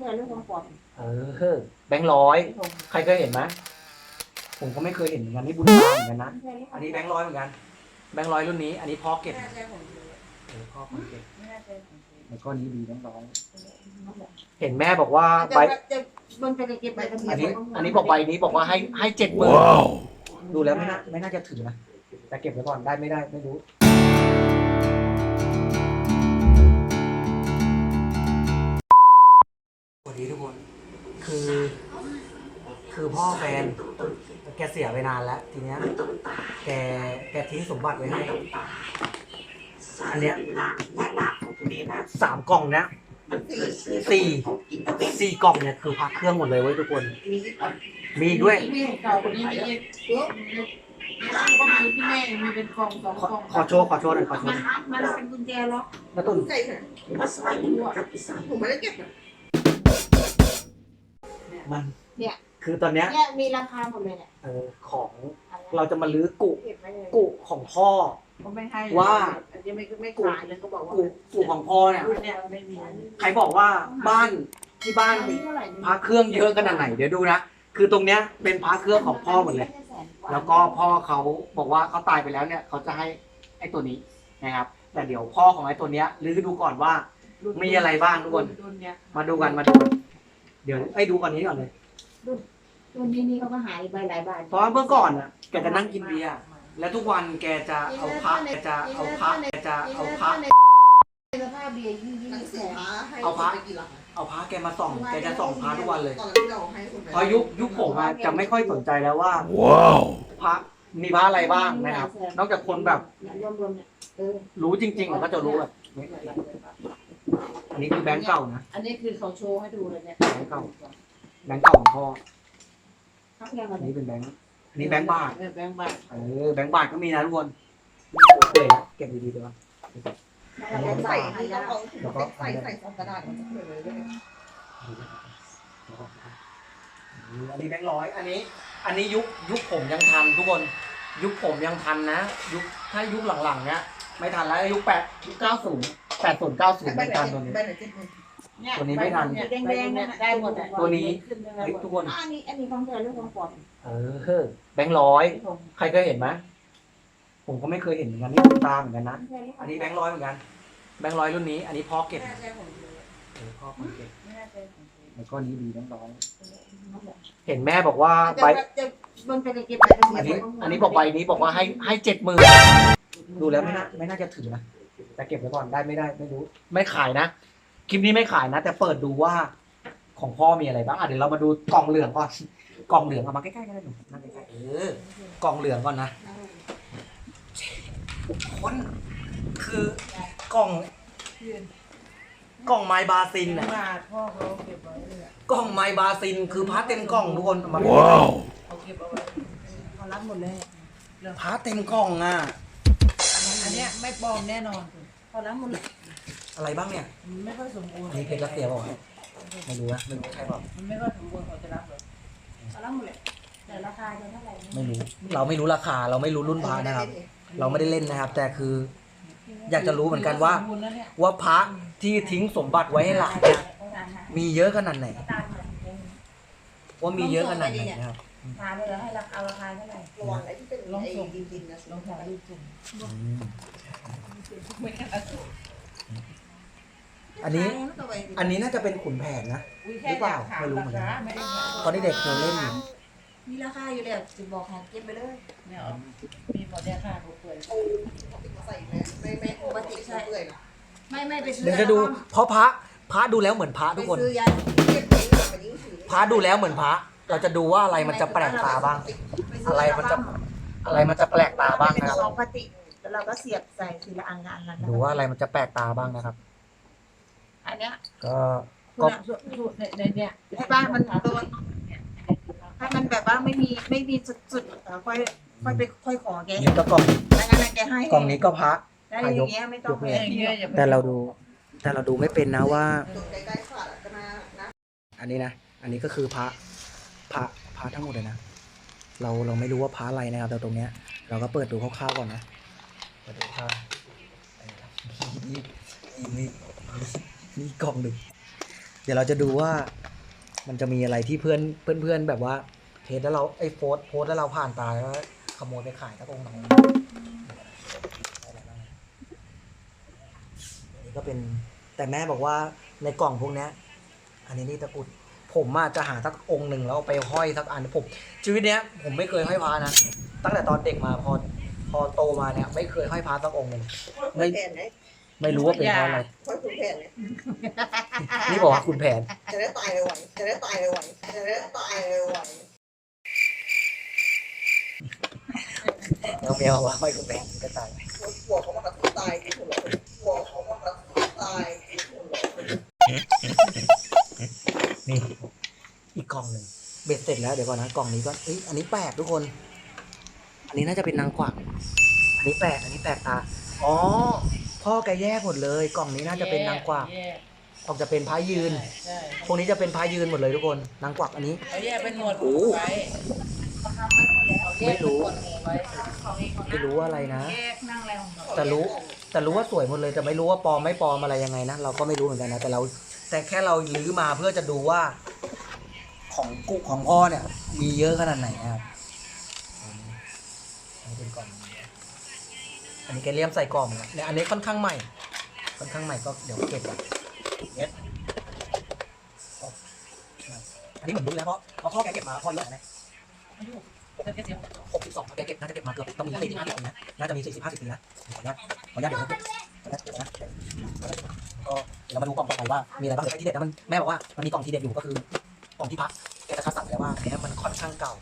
เนี่ยเรื่องของปลอมเออแบงค์ร้อยใครเคยเห็นไหมผมก็ไม่เคยเห็นเหมือนกันนี่บุญตาเหมือนกันนะอันนี้แบงค์ร้อยเหมือนกัน แบงค์ร้อยรุ่นนี้ อันนี้พ่อเก็บไม่น่าใช่ของเธอเออพ่อคนเก็บไม่น่าใช่ของเธอแล้วก็นี้ดีแบงค์ร้อยเห็นแม่บอกว่าใบจะจะมันจะเก็บใบทะเบียอันนี้ อันนี้บอกใบนี้บอกว่าให้ให้เจ็ดหมื่นดูแล้วไม่น่าไม่น่าจะถือนะแต่เก็บไว้ก่อนได้ไม่ได้ไม่รู้ คือ คือพ่อแฟน แกเสียไปนานแล้ว ทีเนี้ย แกแกทิ้งสมบัติไว้ให้ อันเนี้ยสามกล่องเนี้ยสี่สี่กล่องเนี่ยคือพักเครื่องหมดเลยเว้ยทุกคน มีอีกด้วยมีของเก่าคนนี้มีอีกเยอะก็มีที่แม่มีเป็นกล่องสองขอกล่องขอโชว์ขอโชว์หน่อยขอโชมัว์นหน่อยมันเป็นกุญแจล็อกน้าตุ่นใส่เถอะผมไม่ได้เก็บนะ มันเนี่ย คือตอนเนี้ยเนี่ยมีราคาหมดเลยเนี่ยเออของอันนี้เราจะมาลื้อกุเก็บไว้เลยกุของพ่อ ก็ไม่ให้ว่า อันนี้ไม่ไม่ขายเลยก็บอกว่ากุกุของพ่อเนี่ยเนี่ยไม่มีใครบอกว่าบ้านที่บ้านอันนี้เท่าไหร่เนี่ยพระเครื่องเยอะขนาดไหนเดี๋ยวดูนะคือตรงเนี้ยเป็นพระเครื่องของพ่อหมดเลย แล้วก็พ่อเขาบอกว่าเขาตายไปแล้วเนี่ยเขาจะให้ไอ้ตัวนี้นะครับ แต่เดี๋ยวพ่อของไอ้ตัวเนี้ยลื้อดูก่อนว่า มีอะไรบ้างทุกคน รุ่นเนี้ย มาดูกันมาดูกัน เดี๋ยวไอ้ยดูก่อนนี้ก่อนเลย รุ่นนี้นี่เขาก็หายไปหลายบาทเพราะว่าเมื่อก่อนอะแกจะนั่งกินเบียร์แล้วทุกวันแกจะเอาพระแกจะเอาพระแกจะเอาพระในสภาพเบียร์ยิ่งยิ่งแสบเอาพระเอาพระแกมาส่องแกจะส่องพระทุกวันเลยตอนที่เราให้คนไปเพราะยุคยุคผมอะจะไม่ค่อยสนใจแล้วว่าพระมีพระอะไรบ้างนะครับ นอกจากคนแบบรวมรวมๆเนี่ยเออรู้จริงๆอะก็จะรู้แบบนี้ อันนี้คือแบงค์เก่านะ อันนี้คือเขาโชว์ให้ดูเลยเนี่ยแบงค์เก่า แบงค์เก่าของพ่อครับยังไงอันนี้เป็นแบงค์อันนี้แบงค์บาทเออแบงค์บาทเออ แบงค์บาทก็มีนะทุกคนเลยนะเก็บดีๆเดี๋ยวก่อนเราใส่ที่เราเอาถุงเล็กใส่ใส่ซองกระดาษมันจะเกิดเลยด้วยอันนี้แบงค์ร้อย อันนี้ อันนี้ยุคยุคผมยังทันทุกคน ยุคผมยังทันนะ ยุคถ้ายุคหลังๆเนี้ยไม่ทันแล้วยุคแปดยุคเก้าศูนย์ แปดศูนย์เก้าศูนย์ใบไม่ไหนทันตัวนี้ใบไหนเจ็ดหมื่นเนี่ยตัวนี้ไม่ทันเนี่ยแดงๆเนี่ยได้หมดอะตัวนี้ ขึ้นได้หมเฮ้ยดทุกคน อันนี้อันนี้ของเธอเรื่องของปลอมเออแบงค์ร้อย ใครเคยเห็นไหมผมก็ไม่เคยเห็นเหมือนกันนี่บุญตาเหมือนกันนะ อันนี้แบงค์ร้อยเหมือนกัน แบงค์ร้อยรุ่นนี้ อันนี้พ่อเก็บไม่น่าใช่ของเธอเออพ่อคนเก็บไม่น่าใช่ของเธอแล้วก็นี้ดีแบงค์ร้อย เห็นแม่บอกว่าจะใบ จะมันจะเก็บใบทะเบียอันนนี้ อันนี้บอกใบนี้บอกว่าให้ให้เจ็ดหมื่นดูแล้วไม่น่าไม่น่าจะถือนะ แต่เก็บไว้ก่อนได้ไม่ได้ไม่รู้ ไม่ขายนะ คลิปนี้ไม่ขายนะ แต่เปิดดูว่าของพ่อมีอะไรบ้างอะเดี๋ยวเรามาดูกล่องเหลืองก่อน กล่องเหลืองเอามาใกล้ๆกันเลยหนูนั่งใกล้ๆเออกล่องเหลืองก่อนนะคนคือกล่องกล่องไม้บาซินน่ะบาทพ่อเขาเก็บไว้เลยอะกล่องไม้บาซิน คือพาร์ทเต็มกล่องทุกคนเอามาเขาเก็บเอาไว้เขารับหมดเลย พาร์ทเต็มกล่องอะ อันเนี้ยไม่ปลอมแน่นอน เขารับหมดเลยอะไรบ้างเนี่ย มันไม่ค่อยสมบูรณ์อันนี้เพชรรัสเซียเปล่าวะไม่รู้นะไม่รู้ใช่เปล่ามันไม่ค่อยสมบูรณ์เขาจะรับเลยเขารับหมดเลยแต่ราคาจะเท่าไหร่ไม่รู้ เราไม่รู้ราคา เราไม่รู้รุ่นพระนะครับ เราไม่ได้เล่นนะครับ แต่คือ อยากจะรู้เหมือนกันว่าสมบูรณ์แล้วเนี่ยว่าพระที่ทิ้งสมบัติไว้ให้หลานเนี่ยมีเยอะขนาดไหน ว่ามีเยอะขนาดไหนนะครับทานเลยให้ราคาราคาเท่าไหร่ระวังไอ้ที่เป็นไอ้ดินๆนะลองถ่ายรูปจุ่ม อืมอันนี้ อันนี้น่าจะเป็นขุนแผนนะ หรือเปล่าไม่รู้เหมือนกันไม่ได้ขายตอนนี้เด็กเคยเล่นอยู่มีราคาอยู่เลยจะบอกหาเก็บไปเลยเนี่ยเหรอมีหมดราคาถูกเปิดใส่ไม่ไม่ไม่ปกติใช่เปื่อยนะไม่ไม่ไปซื้อเดี๋ยวจะดู เพราะพระพระดูแล้วเหมือนพระทุกคนไปซื้อยาเก็บไว้หลังไปยิ่งถือพระดูแล้วเหมือนพระ เราจะดูว่าอะไรมันจะแปลกตาบ้าง อะไรมันจะอะไรมันจะแปลกตาบ้างนะครับ ซองพลาสติกแล้วเราก็เสียบใส่ทีละอันละอันละดูว่าอะไรมันจะแปลกตาบ้างนะครับ อันเนี้ยก็ก็ในในเนี่ยไอ้บ้านมันโดนถ้ามันแบบว่าไม่มีไม่มีสุดๆเออค่อยค่อยไปค่อยขอแกนี่ก็กล่องไม่งั้นแกให้กล่องนี้ก็พระได้อย่างเงี้ยไม่ต้องยกเลยให้แต่เราดู แต่เราดูไม่เป็นนะว่าตรงใกล้ๆขาดก็น่านะอันนี้นะ อันนี้ก็คือพระ พระ พระทั้งหมดเลยนะ เราเราไม่รู้ว่าพระอะไรนะครับแต่ตรงเนี้ย เราก็เปิดดูคร่าวๆก่อนนะ เปิดดูคร่านี่นี่นี่กล่องหนึ่งเดี๋ยวเราจะดูว่า มันจะมีอะไรที่เพื่อนเพื่อนเพื่อนแบบว่าเห็นแล้วเราไอ้โพส์โพสแล้วเราผ่านตาแล้วขโมยไปขายสักองค์หนึ่งนนี้ก็เป็นแต่แม่บอกว่าในกล่องพวกนี้อันนี้นี่ตะกุดผมอาจจะหาสักองค์หนึ่งแล้วเอาไปห้อยสักอันผมชีวิตเนี้ยผมไม่เคยห้อยพระนะตั้งแต่ตอนเด็กมาพอ อโตมาเนี่ย ไม่เคยห้อยพระสักองค์หนึ่งไม่แผนไหมไม่รู้ว่าเป็นเพราะอะไรค่อยคุณแผนเนี่ยนี่บอกว่าคุณแผน จะได้ตายไวๆจะได้ตายไวๆจะได้ตายไวน้องเมียบอกว่าห้อยคุณแผนก็ตายไปๆกลัวเขามากระตุ้นตายกินหัวเรากลัวเขามากระตุ้นตายกินหัวเรานี่อีกกล่องหนึ่งเบ็ดเสร็จแล้วเดี๋ยวก่อนนะกล่องนี้ก็เอ้ยอันนี้แปลกทุกคนอั นนี้น่าจะเป็นนางกวัก อันนี้แปลก อันนี้แปลกตา อ๋อ พ่อแกแยกหมดเลย กล่องนี้น่าจะเป็นนางกวักแยกออกจะเป็นพระยืน ใช่พวกนี้จะเป็นพระยืนหมดเลยทุกคน นางกวักอันนี้ เขาแยกเป็นหมวดหโอ้มู่ไว้ไม่รู้แยกเป็นหมวดหมู่ไว้ไม่รู้ว่าอะไรนะ แยกนั่งอะไรของเราแต่รู้ แต่รู้ว่าสวยหมดเลย แต่ไม่รู้ว่าปลอมไม่ปลอมอะไรยังไงนะ เราก็ไม่รู้เหมือนกันนะ แต่เรา แต่แค่เราลื้อมาเพื่อจะดูว่า ของกุของพ่อเนี่ย มีเยอะขนาดไหนนะครับอันนี้ เป็นกล่อง อันนี้แกเลี่ยมใส่กล่องนะเนี่ยอันนี้ค่อนข้างใหม่ ค่อนข้างใหม่ก็เดี๋ยวเก็บก่อนเก็บอันนี้ผมรู้แล้วเพราะเพราะพ่อแกเก็บมาพ่อเยอะนะเดี๋ยหกสิบสองแกเก็บน่าจะเก็บมาเกือบต้องมีสี่สิบห้าสิบปีนะน่าจะมีสี่สิบห้าสิบปีนะขออนุญาตขออนุญาตเดี๋ยวเขาเก็บขออนุญาตเก็บนะก็เดี๋ยวเรามาดูกล่องต่อไปว่ามีอะไรบ้างเดี๋ยวที่เด็ดนะมันแม่บอกว่ามันมีกล่องที่เด็ดอยู่ก็คือกล่องที่พักแกจะคัดสรรไว้ว่าอันเนี้ยมันค่อนข้างเก่า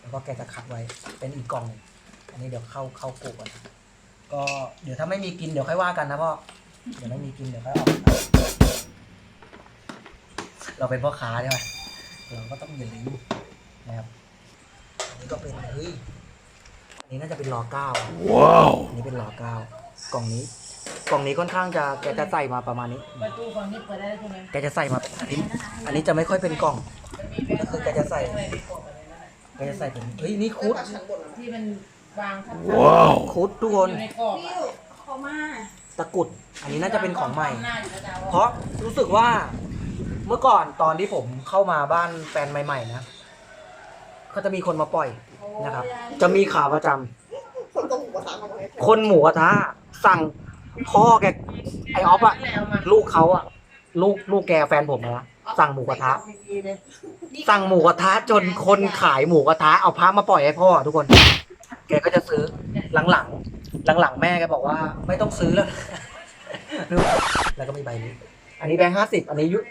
แล้วก็แกจะคัดไว้เป็นอีกกล่องหนึ่ง อันนี้เดี๋ยวเข้าเข้ากูก่อนก็เดี๋ยวถ้าไม่มีกินเดี๋ยวค่อยว่ากันนะพ่อเดี๋ยวไม่มีกินเดี๋ยวค่อยออกเราเป็นพ่อค้าใช่ไหมเราก็ต้องอย่าลืมนะครับอันนี้ก็เป็นเฮ้ยอันนี้น่าจะเป็นรอเก้าว้าวอันนี้เป็นรอเก้ากล่องนี้กล่องนี้ค่อนข้างจะแกจะใส่มาประมาณนี้ประตูฝั่งนี้เปิดได้ใช่ไหมแกจะใส่มาอันนี้อันนี้จะไม่ค่อยเป็นกล่องก็คือแกจะใส่แกจะใส่เป็นเฮ้ยนี่คุดชั้นบนนะที่มัน วางทับคุดทุกคนอยู่ในกรอบอะเขามาตะกรุด อันนี้น่าจะเป็นของใหม่หน้าอยู่แล้วดาวเพราะรู้สึกว่าเมื่อก่อนตอนที่ผมเข้ามาบ้านแฟนใหม่ ๆ นะก็จะมีคนมาปล่อยนะครับ จะมีขาประจำคนก็หมูกระทะมาให้คนหมูกระทะสั่งพ่อแกไอออฟอะแล้วมาลูกเขาอะลูกลูกแกแฟนผมนะสั่งหมูกระทะ สั่งหมูกระทะจนคนขายหมูกระทะเอาพระมาปล่อยให้พ่อทุกคนแกก็จะซื้อหลังๆหลังๆแม่แกบอกว่าไม่ต้องซื้อแล้วแล้วก็มีใบนี้ อันนี้แบงค์ห้าสิบอันนี้ยุค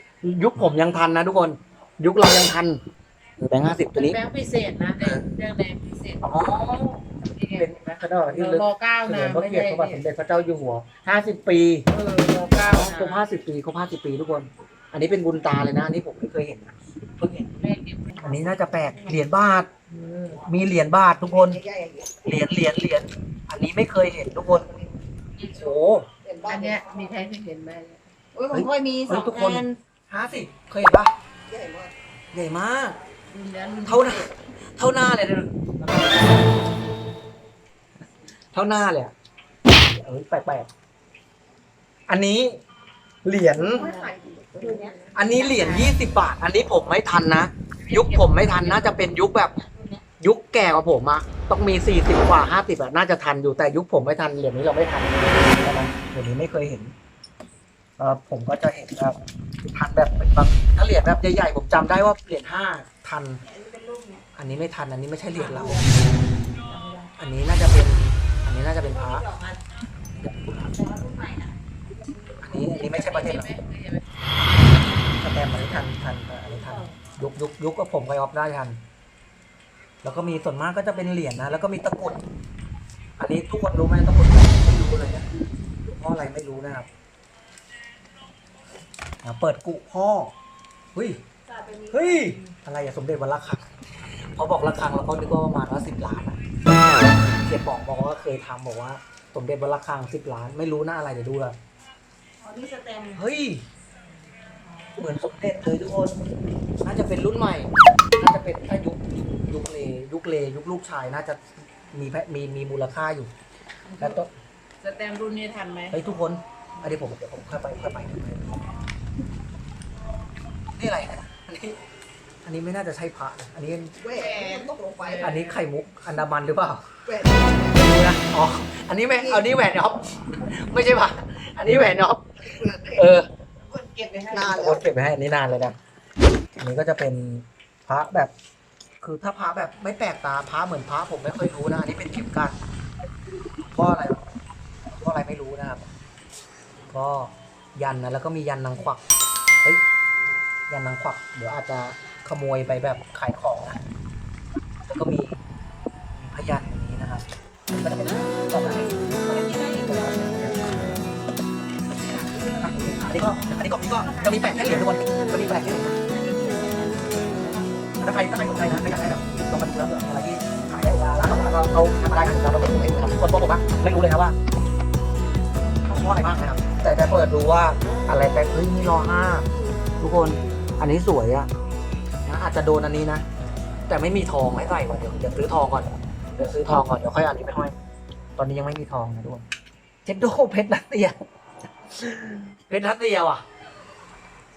ยุคผมยังทันนะทุกคน ยุคเรายังทันแบงค์ห้าสิบตัวนี้แบงค์พิเศษนะแดงแดงแดงพิเศษอ๋อเป็นแบงค์กระดาษที่ลึกรอเก้าเฉนะลิมพระไม่เกียรใช่ติพระบาทสมเด็จพระเจ้าอยู่หัวห้าสิบปีเออรอเก้าครบห้าสิบปีครบห้าสิบปีทุกคน อันนี้เป็นบุญตาเลยนะอันนี้ผมไม่เคยเห็นนะเพิ่งเห็นแม่เก็บอันนี้น่าจะแปลกเหรียญบาทอื มมีเหรียญบาททุกคนใหญ่ๆอย่างเงี้ยเหรียญเหรียญเหรียญอันนี้ไม่เคยเห็นทุกคนโอ้เป็นบ้าอันนเนี้เนี้ยยมีใครที่เห็นไหมโอ้ยผมเคยมีสเฮ้อยงทุกคนอันห้าสิบเคยเห็นปะใหญ่มากใหญ่มากรุ่นนี้รุ่นเท่าหน้าเท่าหน้าเลยนะเท่าหน้าเลยอะเอ้ยแปลกๆอันนี้เหรียญไม่ขายคือเนี้ยอันนี้เหรียญยี่สิบบาท อันนี้ผมไม่ทันนะ ยุคผมไม่ทันน่าจะเป็นยุคแบบ ยุคแก่กว่าผมอะต้องมีสี่สิบกว่าห้าสิบอะน่าจะทันอยู่แต่ยุคผมไม่ทันเหรียญนี้เราไม่ทันนะเหรียญนี้ไม่เคยเห็นเออผมก็จะเห็นแบบทันแบบเป็นบางถ้าเหรียญแบบใหญ่ๆผมจำได้ว่าเหรียญห้าทัน อันนี้ไม่ทันอันนี้ไม่ใช่เหรียญเรา อันนี้น่าจะเป็น อันนี้น่าจะเป็นพระอันนี้อันนี้ไม่ใช่ประเทศเราสแตมป์อันนี้ทันทันอันนี้ทันยุคยุคยุคก็ผมกับออฟได้ทัน แล้วก็มีส่วนมากก็จะเป็นเหรียญนะ แล้วก็มีตะกรุด อันนี้ทุกคนรู้ไหมตะกรุดไม่รู้เลยนะเพราะอะไรไม่รู้นะครับอะเปิดกุพ่อเฮ้ยเฮ้ย อะไรอะสมเด็จวันละครังพอบอกละครังแล้วก็นึกว่าประมาณว่าสิบล้านอะเสียบอกบอกว่าเคยทำบอกว่า สมเด็จวันละครังสิบล้าน ไม่รู้หน้าอะไรเดี๋ยวดูละอ๋อนี่สแตมป์เฮ้ย เหมือนสมเด็จเลยทุกคน น่าจะเป็นรุ่นใหม่ น่าจะเป็นถ้ายุคยุคยุคเลยุคเลยุคลูกชายน่าจะมีแพมีมีมูลค่าอยู่ แล้วต้องสแตมป์รุ่นนี้ทันไหมเฮ้ยทุกคนอันนี้ผมเดี๋ยวผมค่อยไปค่อยไปนี่อะไรเนี่ยอันนี้อันนี้ไม่น่าจะใช่พระนะอันนี้ แหวนตกลงไปอันนี้ไข่มุกอันดามันหรือเปล่า แหวนไม่รู้นะอ๋อ อันนี้แหวนอันนี้แหวนน็อปไม่ใช่พระอันนี้แหวนน็อปเออ เก็บไปให้นานโคแล้วตรเก็บไว้ให้อันนี้นานเลยนะอันนี้ก็จะเป็นพระแบบ คือถ้าพระแบบไม่แปลกตาพระเหมือนพระผมไม่ค่อยรู้นะอันนี้เป็นเข็มกัดเพราะอะไรเพราะอะไรไม่รู้นะครับ ก็ยันนะแล้วก็มียันนางควักเฮ้ยยันนางควักเดี๋ยวอาจจะขโมยไปแบบขายของนะแล้วก็มีมีพยันอย่างนี้นะครับก็จะเป็นต่อไปอันนี้ก็ อันนี้ก็จะมีแปะแค่เหรียญทุกคนจะมีแปะแค่เหรียญถ้าใครถ้าใครสนใจนะไม่อยากได้แบบลองมาดูแล้วเผื่ออะไรที่ขายได้ร้านของเราเขาทำได้กันเราเราไม่รู้นะครับคนบอกผมว่าไม่รู้เลยนะว่าเขาชอบอะไรบ้างนะครับแต่จะเปิดดูว่าอะไรแต่เฮ้ยนี่รอห้าทุกคนอันนี้สวยอะนะอาจจะโดนอันนี้นะ แต่ไม่มีทองให้ใส่ก่อนเดี๋ยวเดี๋ยวซื้อทองก่อนเดี๋ยวซื้อทองก่อนเดี๋ยวค่อยอันนี้ไปห้อยตอนนี้ยังไม่มีทองนะทุกคนเจ็ดโดเพชรรัสเซียเพชรรัสเซียว่ะ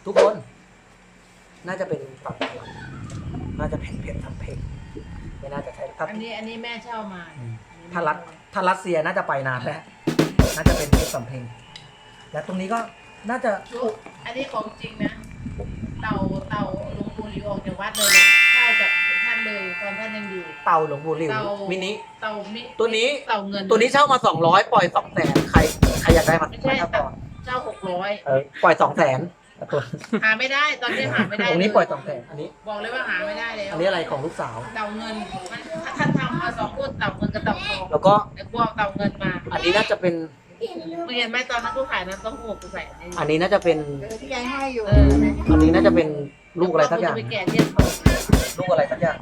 ทุกคน น่าจะเป็นฝั่งเพชรน่าจะเป็นเพชรทำเพชรไม่น่าจะใช่ถ้าอันนี้อันนี้แม่เช่ามาอืมถ้ารัสถ้ารัสเซียน่าจะไปนานแล้วน่าจะเป็นเพชรสำเพ็งและตรงนี้ก็น่าจะชุดอันนี้ของจริงนะ เต่าเต่าหลวงปู่หลิวออกจากวัดเลยเนี่ยเช่าจากท่านเลยตอนท่านยังอยู่ เต่าหลวงปู่หลิวเต่ามินิเต่ามิตัวนี้เต่าเงินตัวนี้เช่ามาสองร้อยปล่อยสองแสนใครใครอยากได้มาไม่ใช่เช่าต่อเจ้าหกร้อยเออปล่อยสองแสนตัว หาไม่ได้ตอนนี้หาไม่ได้ตรงนี้เลปล่อยสองแสนอันนี้ บอกเลยว่าหาไม่ได้แล้วอันนี้อะไรของลูกสาว เต่าเงินมันท่านทำมาสองรุ่นเต่าเงินกับเต่าทองแล้วก็แล้วกูเอาเต่าเงินมาอันนี้น่าจะเป็นมึงเห็นไหมตอนนั้นกูขายน้ำเต้าหู้กูใส่อันนี้อันนี้น่าจะเป็นที่ยายให้อยู่เอออันนี้น่าจะเป็นลูกอะไรสักอย่างกูจไปแกะเทียนทองลูกอะไรสักอย่าง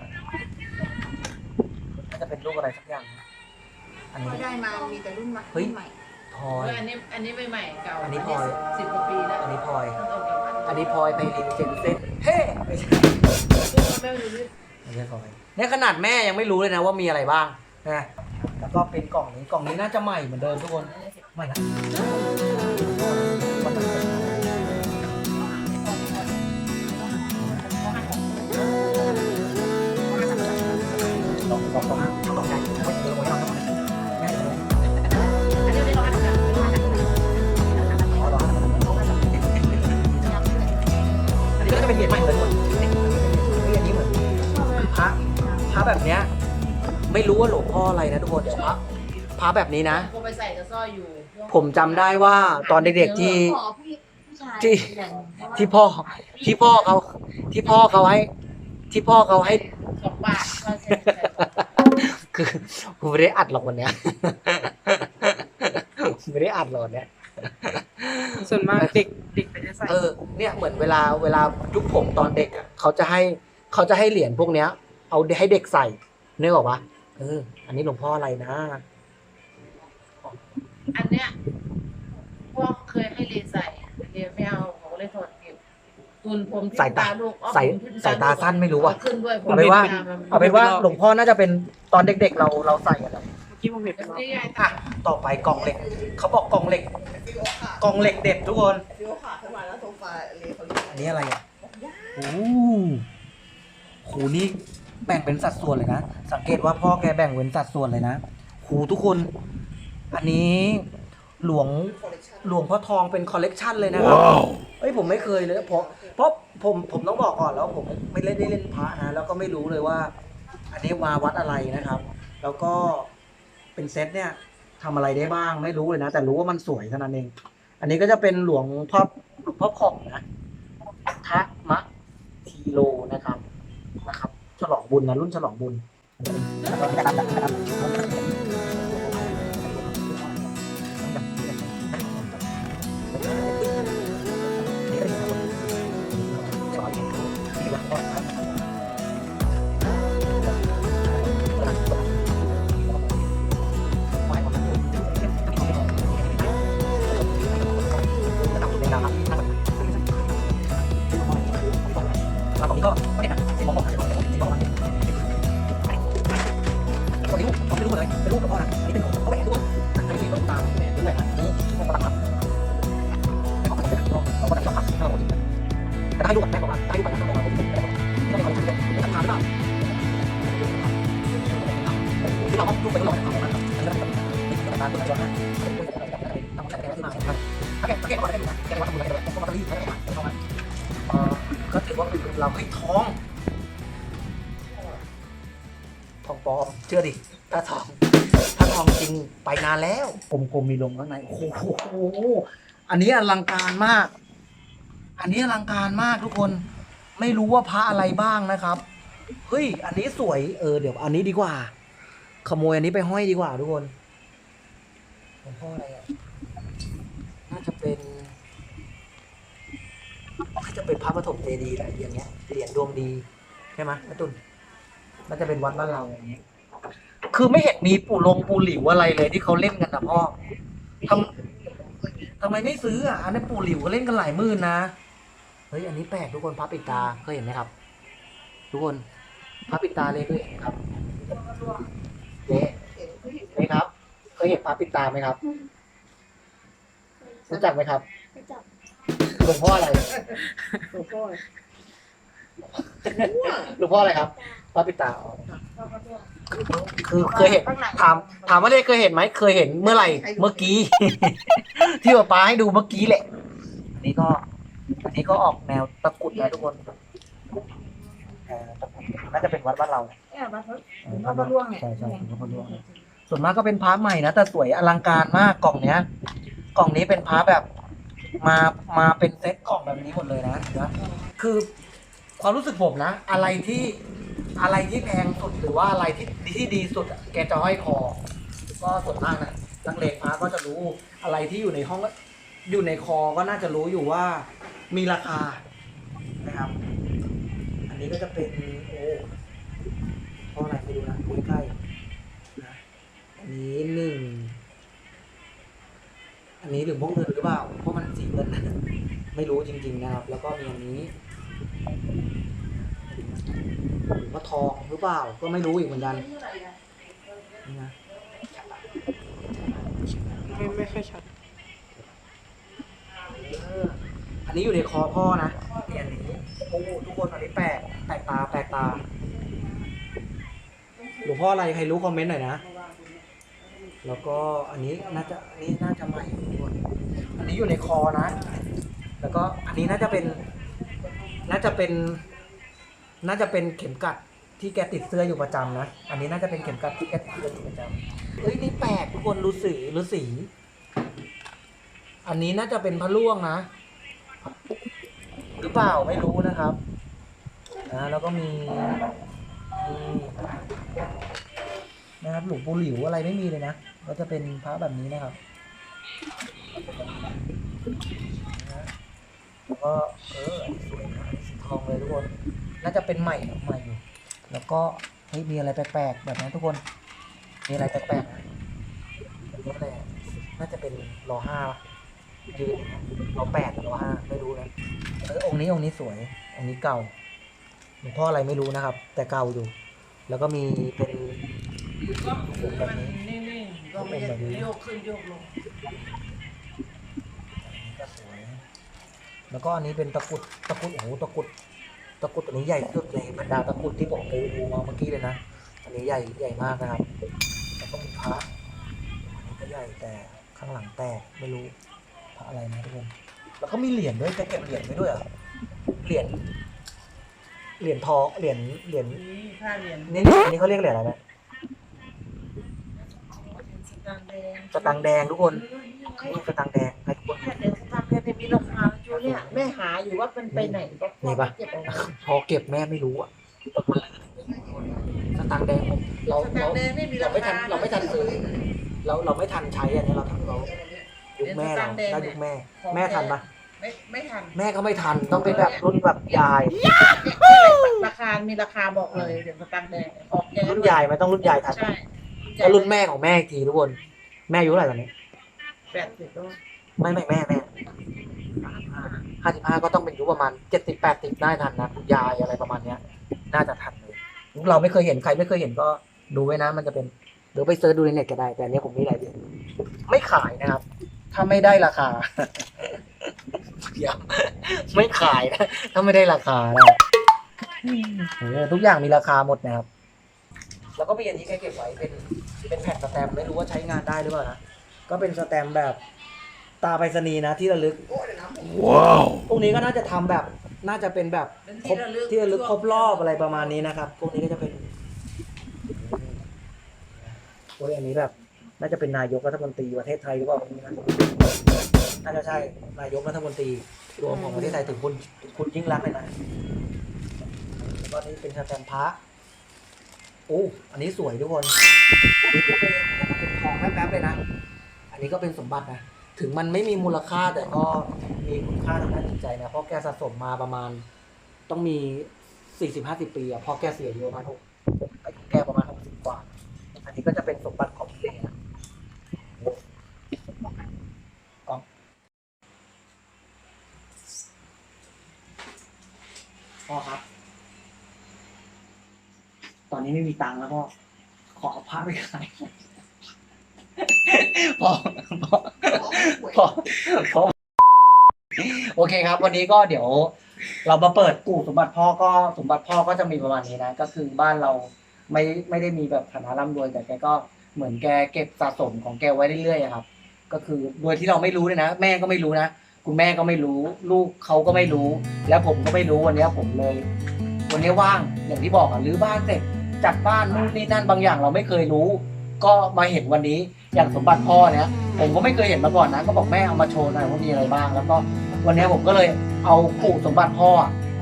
น่าจะเป็นลูกอะไรสักอย่างอันนี้ไม่ได้มามีแต่รุ่นใหม่เฮ้ยใหม่ พลอยเอออันนี้อันนี้ใหม่ๆเก่าอันนี้พลอย สิบกว่าปีแล้วอันนี้พลอยมันออกจากวัดอันนี้พลอยไปรินเจนเซ่นเฮ้ไม่ใช่แม่ดูดิไม่ใช่พลอยเนี่ยขนาดแม่ยังไม่รู้เลยนะว่ามีอะไรบ้างนะแล้วก็เป็นกล่องนี้กล่องนี้น่าจะใหม่เหมือนเดิมทุกคนใหม่นะวันนั้นลองลองลอง ระแบบเนี้ยไม่รู้ว่าหลวงพ่ออะไรนะทุกคนเดี๋ยวพระพระแบบนี้นะ กูไปใส่กระสร้อยอยู่ผมจำได้ว่าตอนเด็กๆที่ ขอผู้ผู้ชายที่ ที่พ่อที่พ่อเขาที่พ่อเขาให้ ที่พ่อเขาให้ สองบาทเขาใส่คือกูไม่ได้อัดหรอกวันเนี้ยไม่ได้อัดหรอกวันเนี้ย ส่วนมากเด็กเด็กจะใส่ เออเนี่ยเหมือนเวลาเวลายุคผมตอนเด็กอะเขาจะให้เขาจะให้เหรียญพวกเนี้ย เอาให้เด็กใส่นึกออกปะเออ อันนี้หลวงพ่ออะไรนะ อันเนี้ยพ่อเคยให้เรียนใส่เรียนไม่เอาผมเลยถอดเก็บตุนผมที่สายตาลูกอ๋อสายผมที่สายตาสั้นไม่รู้อะ เาขึ้นด้วยผมเอาเป็นว่าตมมันเอาเป็นว่าหลวงพ่อน่าจะเป็นตอนเด็ก ๆ เราเราใส่อะไร เมื่อกี้ผมเห็นเป็นแล้วที่ใหญ่อะ ต่อไปกล่องเหล็ก เขาบอกกล่องเหล็ก ฟิวขาดกล่องเหล็กเด็ดทุกคน ฟิวขาดขึ้นมาแล้วโซฟาเลยเขาอันนี้อะไรอะโอ้โหนี่ แบ่งเป็นสัดส่วนเลยนะ สังเกตว่าพ่อแกแบ่งเป็นสัดส่วนเลยนะโหทุกคน อันนี้หลวงคอลเลคชันหลวงพ่อทองเป็นคอลเลกชันเลยนะครับเอ้ยผมไม่เคยเลยเพราะเพราะผมผมต้องบอกก่อนแล้วผมไม่เล่นได้เล่นพระนะแล้วก็ไม่รู้เลยว่า อันนี้มาวัดอะไรนะครับ แล้วก็เป็นเซตเนี่ยทำอะไรได้บ้างไม่รู้เลยนะ แต่รู้ว่ามันสวยเท่านั้นเอง อันนี้ก็จะเป็นหลวงพ่อหลวงพ่อผ่องนะทะมะทีโลนะครับนะครับ ฉลองบุญนะรุ่นฉลองบุญ ก็ดูไว่าเป็นกองใถ้อว่าทราตีเข้าม่ท้องท้องปอเชื่อดิถ้าท้องถ้าท้องจริงไปนานแล้วกลมๆมีลมข้างในโอ้โหอันนี้อลังการมาก อันนี้อลังการมากทุกคน ไม่รู้ว่าพระอะไรบ้างนะครับ เฮ้ย อันนี้สวย เออ เดี๋ยว อันนี้ดีกว่า ขโมยอันนี้ไปห้อยดีกว่าทุกคนหลวงพ่ออะไรอะน่าจะเป็นน่าจะเป็นพระปฐมเจดีย์แหละอย่างเงี้ยเหรียญดวงดีใช่ไหมแม่ตุนน่าจะเป็นวัดบ้านเราอย่างเงี้ยคือไม่เห็นมีปู่ลงปู่หลิวอะไรเลยที่เขาเล่นกันนะพ่อทำทำไมไม่ซื้ออะอันนี้ปู่หลิวก็เล่นกันหลายหมื่นนะเฮ้ยอันนี้แปลกทุกคนพระปิดตาเคยเห็นไหมครับ ทุกคนพระปิดตาเลยเคยเห็นครับเจ๊เจ๊ครับ เค ยเห็นพระปิดตาไหมครับ รู้จักไหมครับหลวงพ่ออะไรหลวงพ่อหลวงพ่ออะไรครับพระปิดตาอ๋อคือเคยเห็นถามถามว่าเลยเคยเห็นไหมเคยเห็นเมื่อไหร่เมื่อกี้ ที่ป๊าป๊าให้ดูเมื่อกี้แหละ อันนี้ก็ อันนี้ก็ออกแนวตะกรุดนะทุกคนเอ่อตะกรุดน่าจะเป็นวัดบ้านเราเนี่ยมาเถอะพระประร่วงเนี่ยใช่ใช่หลวงพ่อประร่วง ส่วนมากก็เป็นพระใหม่นะแต่สวยอลังการมากกล่องเนี้ย กล่องนี้เป็นพระแบบมามาเป็นเซ็ตกล่องแบบนี้หมดเลยนะนะคือความรู้สึกผมนะ อะไรที่อะไรที่แพงสุดหรือว่าอะไรที่ที่ดีสุดอะแกจะห้อยคอ ก็ส่วนมากนะนักเลงพระก็จะรู้อะไรที่อยู่ในห้องอยู่ในคอก็น่าจะรู้อยู่ว่ามีราคานะครับ อันนี้ก็จะเป็น นนี้หนึ่ง อันนี้หรือพวกเงินหรือเปล่า เพราะมันสีเงินนะไม่รู้จริง ๆ นะครับ แล้วก็มีอันนี้หรือว่าทองหรือเปล่า ก็ไม่รู้อีกเหมือนกันนี่นะไม่ไม่ค่อยชัดอันนี้อยู่ในคอพ่อนะนี่อันนี้โอ้โหทุกคนอันนี้แปลกแปลกตาแปลกตาหลวงพ่ออะไรใครรู้คอมเมนต์หน่อยนะ แล้วก็อันนี้น่าจะอันนี้น่าจะใหม่ทุกคนอันนี้อยู่ในคอนะ แล้วก็อันนี้น่าจะเป็นน่าจะเป็น น่าจะเป็นเข็มกัดที่แกติดเสื้ออยู่ประจำนะ อันนี้น่าจะเป็นเข็มกัดที่แกติดเสื้ออยู่ประจำเอ้ยนี่แปลกทุกคนฤาษีฤาษีอันนี้น่าจะเป็นพระล่วงนะ หรือเปล่าไม่รู้นะครับนะแล้วก็มีมีนะครับหลวงปู่หลิวอะไรไม่มีเลยนะ ก็จะเป็นพระแบบนี้นะครับนะแล้วก็เอออันนี้สวยนะสีทองเลยทุกคน น่าจะเป็นใหม่ใหม่อยู่ แล้วก็เฮ้ยมีอะไรแปลกๆแบบนี้ทุกคน มีอะไรแปลกๆนะนี่อะไรอะน่าจะเป็นรอห้ายืนรอแปดรอห้าไม่รู้นะเออองค์นี้องค์นี้สวย องค์นี้เก่าหลวงพ่ออะไรไม่รู้นะครับ แต่เก่าอยู่ แล้วก็มีเป็นก็มันนิ่งๆ ก็ไม่ได้โยกขึ้นโยกลงก็สวยแล้วก็อันนี้เป็นตะกรุดตะกรุดโอ้โหตะกรุดตะกรุดตัวนี้ใหญ่ที่สุดในบรรดาตะกรุดที่ผมดูดูมาเมื่อกี้เลยนะอันนี้ใหญ่ใหญ่มากนะครับแล้วก็มีพระอันนี้ก็ใหญ่แต่ข้างหลังแตกไม่รู้พระอะไรนะทุกคนแล้วก็มีเหรียญด้วยจะเก็บเหรียญไว้ด้วยเหรอเหรียญเหรียญทองเหรียญเหรียญนี่ผ้าเหรียญนี่อันนี้เขาเรียกเหรียญอะไรนะ สีดำแดงสตังค์แดงทุกคนนี่สตังค์แดงให้ทุกคนเนี่ยเดี๋ยวสตางค์เนี่ยมีราคาจูเนี่ยแม่หาอยู่ว่ามันไปไหนก็นี่ปะเก็บเอาไว้พอเก็บแม่ไม่รู้อะสตังค์แดงเราสตางเราค์แดงไม่มีเราราไม่ทัคานเราไม่ทันซื้อ เราเราไม่ทันใช้อันนี้เราทันเรายุคแม่เราได้ยุคแม่ แม่ทันปะไม่ไม่ทันแม่ก็ไม่ทันต้องเป็นแบบรุ่นแบบยาย ราคา มีราคาบอกเลยเดี๋ยวสตางค์แดงออกยังไงรุ่นยายมันต้องรุ่นยายทัน ใช่ แล้วรุ่นแม่ของแม่อีกทีทุกคน แม่อายุเท่าไหร่ตอนนี้ แปดสิบแล้วไม่ไม่แม่แม่ห้าสิบห้าก็ต้องเป็นยุคประมาณเจ็ดสิบแปดสิบได้ทันนะคุณยายอะไรประมาณเนี้ย น่าจะทันเลยยุคเราไม่เคยเห็นใครไม่เคยเห็นก็ดูไว้นะ มันจะเป็นเดี๋ยวไปเซิร์ชดูในเน็ตก็ได้ แต่อันนี้ผมมีรายละเอียดไม่ขายนะครับ ถ้าไม่ได้ราคาย้ำไม่ขายนะ ถ้าไม่ได้ราคานะเออทุกอย่างมีราคาหมดนะครับ แล้วก็มีอันนี้แค่เก็บไว้เป็นเป็นแผ่นสแตมป์ไม่รู้ว่าใช้งานได้หรือเปล่านะก็เป็นสแตมป์แบบตาไปรษณีย์นะที่ระลึกว้าวพวกนี้ก็น่าจะทำแบบน่าจะเป็นแบบเป็นครบที่ระลึกที่ระลึกครบรอบอะไรประมาณนี้นะครับ พวกนี้ก็จะเป็นโอ้ยอันนี้แบบ น่าจะเป็นนายกรัฐมนตรีประเทศไทยหรือเปล่าน่าจะใช่นายกรัฐมนตรีรวมของประเทศไทยถึงคุณคุณยิ่งรักษณ์เลยนะแล้วก็นี่เป็นสแตมป์พระโอ้อันนี้สวยทุกคนนี่เป็นเป็นทองแป๊บๆเลยนะ อันนี้ก็เป็นสมบัตินะ ถึงมันไม่มีมูลค่าแต่ก็มีคุณค่าทางด้านจิตใจนะ เพราะแกสะสมมาประมาณ ต้องมีสี่สิบห้าสิบปีอะเพราะแกเสียอายุประมาณหกอายุแกประมาณหกสิบกว่า อันนี้ก็จะเป็นสมบัติของพี่เลนะกองพอครับ อนนี้ไม่มีตังค์แล้วพ่อขอเอาผ้าไปขายพ่อพ่อพอพอโอเคครับ วันนี้ก็เดี๋ยว เรามาเปิดกู่สมบัติพ่อก็สมบัติพ่อก็จะมีประมาณนี้นะ ก็คือบ้านเราไม่ไม่ได้มีแบบฐานะร่ำรวยแต่แกก็เหมือนแกเก็บสะสมของแกไว้เรื่อยๆครับ ก็คือโดยที่เราไม่รู้เลยนะ แม่ก็ไม่รู้นะคุณแม่ก็ไม่รู้ ลูกเขาก็ไม่รู้ แล้วผมก็ไม่รู้วันนี้ผมเลย วันนี้ว่างอย่างที่บอกอะรื้อบ้านเสร็จ จัดบ้านนู่นนี่นั่นบางอย่างเราไม่เคยรู้ ก็มาเห็นวันนี้อย่างสมบัติพ่อเนี่ยผมก็ไม่เคยเห็นมาก่อนนะ ก็บอกแม่เอามาโชว์หน่อยว่ามีอะไรบ้าง แล้วก็วันนี้ผมก็เลยเอาปู่สมบัติพ่อ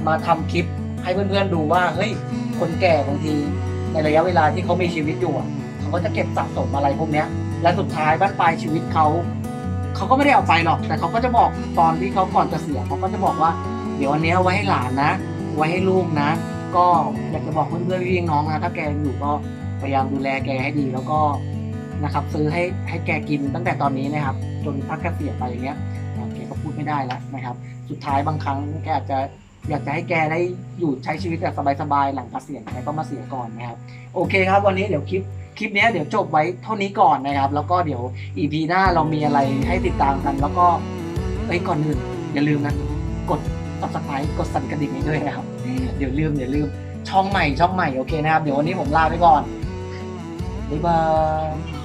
มาทำคลิปให้เพื่อนๆดูว่าเฮ้ยคนแก่บางที ในระยะเวลาที่เขามีชีวิตอยู่เขาก็จะเก็บสะสมอะไรพวกเนี้ยและสุดท้ายบ้านปลายชีวิตเขาเขาก็ไม่ได้เอาไปหรอก แต่เขาก็จะบอกตอนที่เขาก่อนจะเสียเขาก็จะบอกว่า เดี๋ยวอันนี้ไว้ให้หลานนะ ไว้ให้ลูกนะ ก็อยากจะบอกเพื่อนๆพี่น้องนะถ้าแกอยู่ก็พยายามดูแลแกให้ดี แล้วก็นะครับ ซื้อให้ให้แกกินตั้งแต่ตอนนี้นะครับ จนพักเกษียณไปอย่างเงี้ยแกก็พูดไม่ได้แล้วนะครับ สุดท้ายบางครั้งแกอาจจะอยากจะให้แกได้อยู่ใช้ชีวิตแบบสบายๆหลังเกษียณแกก็มาเสียก่อนนะครับ โอเคครับ วันนี้เดี๋ยวคลิปคลิปนี้เดี๋ยวจบไว้เท่านี้ก่อนนะครับ แล้วก็เดี๋ยว EP หน้าเรามีอะไรให้ติดตามกัน แล้วก็เอ้ยก่อนอื่นอย่าลืมนะ กดสไครต์กดสั่นกระดิ่งให้ด้วยนะครับ เดี๋ยวลืมเดี๋ยวลืมช่องใหม่ช่องใหม่โอเคนะครับ เดี๋ยววันนี้ผมลาไปก่อนบ๊ายบาย